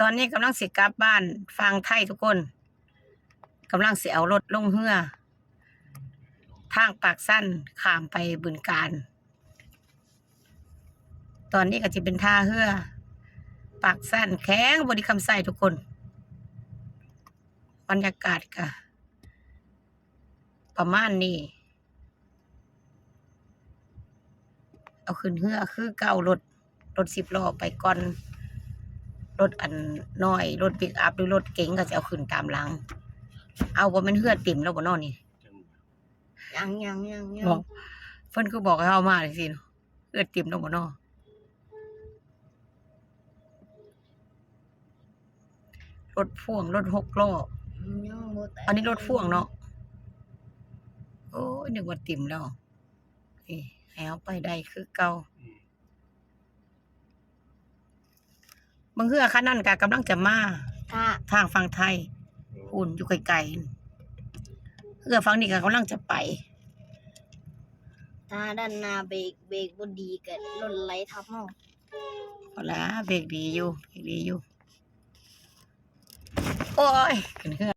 ตอนนี้กำลังสิกลับบ้าน ฟังไทยทุกคนกำลังสิเอารถลงเรือทางปากสั้นข้ามไปบึงการ ตอนนี้ก็จะเป็นท่าเรือปากสั้นแข็งบริคำใส่ทุกคน บรรยากาศก็ประมาณนี้เอาขึ้นเรือคือเก่ารถรถสิบล้อไปก่อน รถอันน้อย รถปิกอัพหรือรถเก๋งก็จะเอาขึ้นตามหลัง เอาว่ามันเฮือติ่มแล้วบ่นอนนี่ยังยังยังยังบอกเพิ่นก็บอกให้เอามาเลยสิเนาะเฮือติ่มแล้วบ่นอรถพ่วงรถหกล้อยังบ่แตกอันนี้รถพ่วงเนาะโอ้ยนึกว่าติ่มแล้วนี่ให้เอาไปได้คือเก่า บางเฮือคันนั้นก็กำลังจะมาถ้าทางฝั่งไทยอุ่นอยู่ไกลๆเฮือฝั่งนี้ก็กำลังจะไป ถ้าด้านหน้าเบรกเบรกบ่ดีก็รถไหลทับเฮาเอาละเบรกดีอยู่เบรกดีอยู่ โอ้ยขึ้นเฮือ